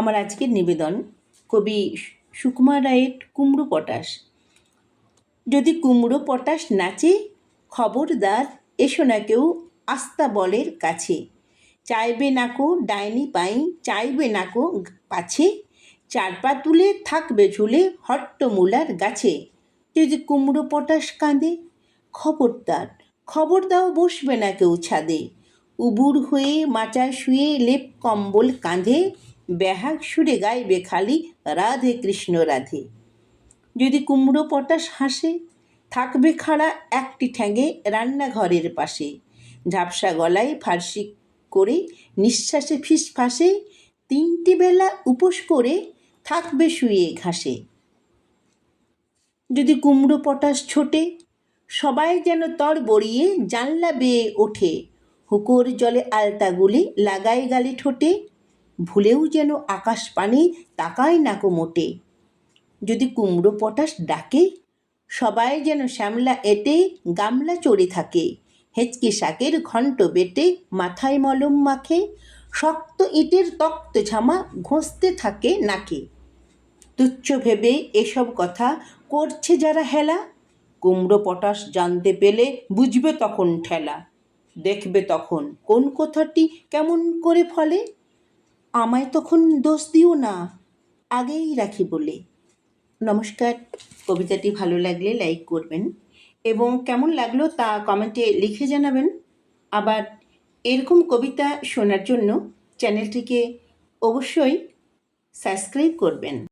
আমার আজকের নিবেদন কবি সুকুমার রায়ের কুমড়ো পটাশ। যদি কুমড়ো পটাশ নাচে, খবরদার এসো না কেউ আস্তা বলের কাছে। চাইবে নাকো ডাইনি পাই, চাইবে নাকো পাছে। চারপা তুলে থাকবে ঝুলে হট্টমূলার গাছে। যদি কুমড়ো পটাশ কাঁদে, খবরদার খবর দাও বসবে না কেউ ছাদে। উবুর হয়ে মাচায় শুয়ে লেপ কম্বল কাঁধে ব্যাহাগ সুরে গাইবে খালি রাধে কৃষ্ণ রাধে। যদি কুমড়ো পটাশ হাসে, থাকবে খাড়া একটি ঠ্যাঙে রান্নাঘরের পাশে। ঝাপসা গলায় ফার্সি করে, নিঃশ্বাসে ফিসফাসে তিনটি বেলা উপোস করে থাকবে শুয়ে ঘাসে। যদি কুমড়ো পটাশ ছোটে, সবাই যেন তর বড়িয়ে জানলা বেয়ে ওঠে। হুকোর জলে আলতা গুলি লাগাই গালে ঠোঁটে ভুলেও যেন আকাশ পানে তাকায় নাকো মোটে। যদি কুমড়ো পটাশ ডাকে, সবাই যেন শ্যামলা এটে গামলা চড়ে থাকে। হেঁচকি শাকের ঘণ্ট বেটে মাথায় মলম মাখে, শক্ত ইটের তক্ত ঝামা ঘষতে থাকে নাকে। তুচ্ছ ভেবে এসব কথা করছে যারা হেলা, কুমড়ো পটাশ জানতে পেলে বুঝবে তখন ঠেলা। দেখবে তখন কোন কথাটি কেমন করে ফলে। আমায় তখন দোষ দিও না। আগেই রাখি বলে। নমস্কার, কবিতাটি ভালো লাগলে লাইক করবেন এবং কেমন লাগল তা কমেন্টে লিখে জানাবেন। আবার এরকম কবিতা শোনার জন্য চ্যানেলটিকে অবশ্যই সাবস্ক্রাইব করবেন।